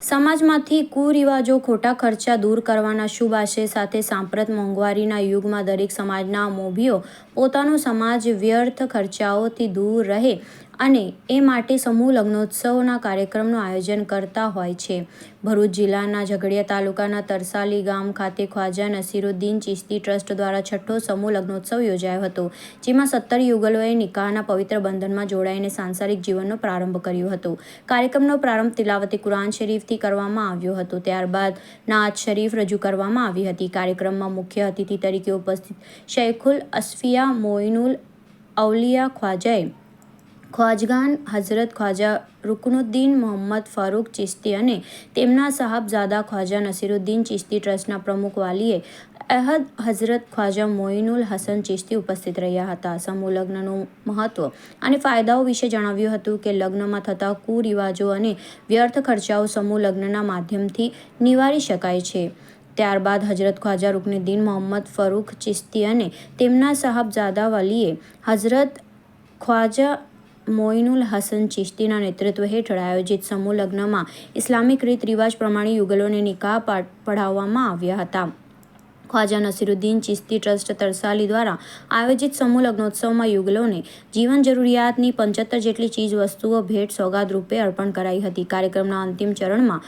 સમાજમાંથી કુરિવાજો, ખોટા ખર્ચા દૂર કરવાના શુભ આશય સાથે સાંપ્રત મોંઘવારીના યુગમાં દરેક સમાજના મોભીઓ પોતાનો સમાજ વ્યર્થ ખર્ચાઓથી દૂર રહે અને એ માટે સમૂહ લગ્નોત્સવના કાર્યક્રમનું આયોજન કરતા હોય છે. ભરૂચ જિલ્લાના ઝઘડિયા તાલુકાના તરસાલી ગામ ખાતે ખ્વાજા નસીરુદ્દીન ચિશ્તી ટ્રસ્ટ દ્વારા છઠ્ઠો સમૂહ લગ્નોત્સવ યોજાયો હતો, જેમાં સત્તર યુગલોએ નિકાહના પવિત્ર બંધનમાં જોડાઈને સાંસારિક જીવનનો પ્રારંભ કર્યો હતો. કાર્યક્રમનો પ્રારંભ તિલાવતી કુરાન શરીફથી કરવામાં આવ્યો હતો. ત્યારબાદ નાત શરીફ રજૂ કરવામાં આવી હતી. કાર્યક્રમમાં મુખ્ય અતિથિ તરીકે ઉપસ્થિત શૈખુલ અસ્ફિયા, મોઇનુલ અવલિયા ખ્વાજાએ ખ્વાજગાન, હઝરત ખ્વાજા રુકનુદ્દીન, મોહમ્મદ ફારૂક ચિશ્તી અને તેમના સાહબઝાદા ખ્વાજા નસીરુદ્દીન ચિશ્તી ટ્રસ્ટના પ્રમુખ વાલીએ અહદ હઝરત ખ્વાજા મોઇનુલ હસન ચિશ્તી ઉપસ્થિત રહ્યા હતા. સમૂહ લગ્નનું મહત્વ અને ફાયદાઓ વિશે જણાવ્યું હતું કે, લગ્નમાં થતા કુરિવાજો અને વ્યર્થ ખર્ચાઓ સમૂહ લગ્નના માધ્યમથી નિવારી શકાય છે. ત્યારબાદ હજરત ખ્વાજા રુકનુદ્દીન, મોહમ્મદ ફરૂખ ચિશ્તી અને તેમના સાહબઝાદા વાલીએ હઝરત ખ્વાજા મોઇનુલ હસન ચિશ્તીના નેતૃત્વ હેઠળ આયોજિત સમૂહ લગ્નમાં ઇસ્લામિક રીત રિવાજ પ્રમાણે યુગલોને નિકાહ પઢાવવામાં આવ્યા હતા. ખ્વાજા નસીરુદ્દીન ચિશ્તી ટ્રસ્ટ તરસાલી દ્વારા આયોજિત સમૂહ લગ્નોત્સવમાં યુગલોને જીવન જરૂરિયાતની પંચોતેર જેટલી ચીજ વસ્તુઓ ભેટ સોગાદ રૂપે અર્પણ કરાઈ હતી. કાર્યક્રમના અંતિમ ચરણમાં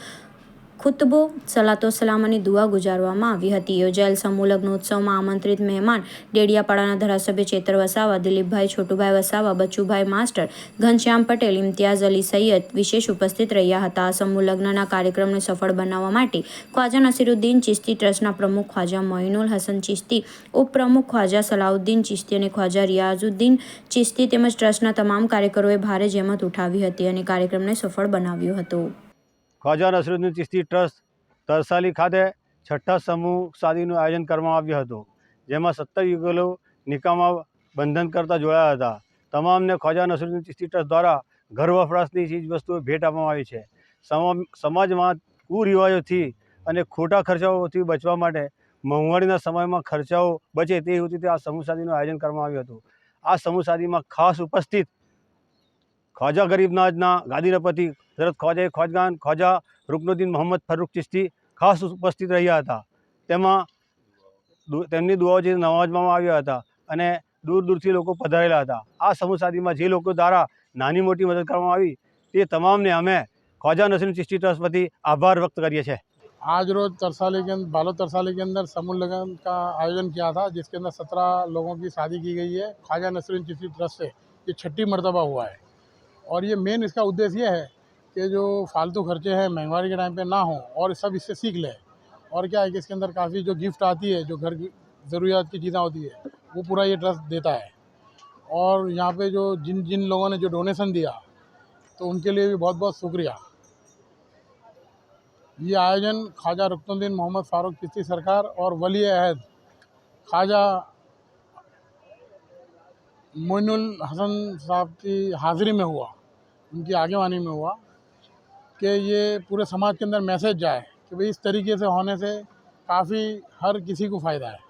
ખુતબો સલાતો સલામ અને દુઆ ગુજારવામાં આવી હતી. યોજાયેલ સમૂહ લગ્નોત્સવમાં આમંત્રિત મહેમાન ડેડિયાપાડાના ધારાસભ્ય ચેતર વસાવા, દિલીપભાઈ છોટુભાઈ વસાવા બચુભાઈ માસ્ટર, ઘનશ્યામ પટેલ, ઇમ્તિયાઝ અલી સૈયદ વિશેષ ઉપસ્થિત રહ્યા હતા. આ સમૂહ કાર્યક્રમને સફળ બનાવવા માટે ખ્વાજા નસીરુદ્દીન ચિશ્તી ટ્રસ્ટના પ્રમુખ ખ્વાજા મોઇનુલ હસન ચિશ્તી, ઉપપ્રમુખ ખ્વાજા સલાઉદ્દીન ચિશ્તી અને ખ્વાજા રિયાઝુદ્દીન ચિશ્તી તેમજ ટ્રસ્ટના તમામ કાર્યકરોએ ભારે જહેમત ઉઠાવી હતી અને કાર્યક્રમને સફળ બનાવ્યો હતો. ખ્વાજા નસરુદ્દીન ચિસ્તી ટ્રસ્ટ તરસાલી ખાતે છઠ્ઠા સમૂહ શાદીનું આયોજન કરવામાં આવ્યું હતું, જેમાં સત્તર યુગલો નિકાહમાં બંધન કરતા જોડાયા હતા. તમામને ખ્વાજા નસરુદ્દીન ચિસ્તી ટ્રસ્ટ દ્વારા ઘર વપરાશની ચીજ વસ્તુઓ ભેટ આપવામાં આવી છે. સમા- સમાજમાં કુરિવાજોથી અને ખોટા ખર્ચાઓથી બચવા માટે મોંઘવારીના સમયમાં ખર્ચાઓ બચે તે હેતુથી આ સમૂહ શાદીનું આયોજન કરવામાં આવ્યું હતું. આ સમૂહ શાદીમાં ખાસ ઉપસ્થિત ખ્વાજા ગરીબનાજના ગાદીરપતિ હઝરત ખ્વાજા ખ્વાજગાન ખ્વાજા રુકનુદ્દીન મોહમ્મદ ફરૂક ચિશ્તી ખાસ ઉપસ્થિત રહ્યા હતા તેમાં દુ- તેમની દુઆઓથી નવાજવામાં આવ્યા હતા અને દૂર દૂરથી લોકો પધારેલા હતા આ સમૂહ શાદીમાં જે લોકો દ્વારા નાની મોટી મદદ કરવામાં આવી તે તમામને અમે ખ્વાજા નસીમ ચિશ્તી ટ્રસ્ટ વતી આભાર વ્યક્ત કરીએ છીએ आज रोज तरसाली के अंदर बालो तरसाली के अंदर समूह लगन का आयोजन किया था जिसके अंदर सत्रह लोगों की शादी की गई है ख्वाजा नसरुद्दीन चिश्ती ट्रस्ट से ये छठी मरतबा हुआ है और ये मेन इसका उद्देश्य ये है कि जो फालतू खर्चे हैं, महँगाई के टाइम पे ना हो और सब इससे सीख लें। और क्या है कि इसके अंदर काफ़ी जो गिफ्ट आती है, जो घर की ज़रूरियात की चीज़ें होती है, वो पूरा ये ट्रस्ट देता है। और यहाँ पे जो जिन जिन लोगों ने जो डोनेशन दिया तो उनके लिए भी बहुत बहुत शुक्रिया। ये आयोजन ख्वाजा रुकनुद्दीन मोहम्मद फ़ारूक चिश्ती सरकार और वली अहद ख्वाजा मोइनुल हसन साहब की हाज़िरी में हुआ, उनकी आगेवानी में हुआ कि ये पूरे समाज के अंदर मैसेज जाए कि भाई इस तरीके से होने से काफ़ी हर किसी को फ़ायदा है।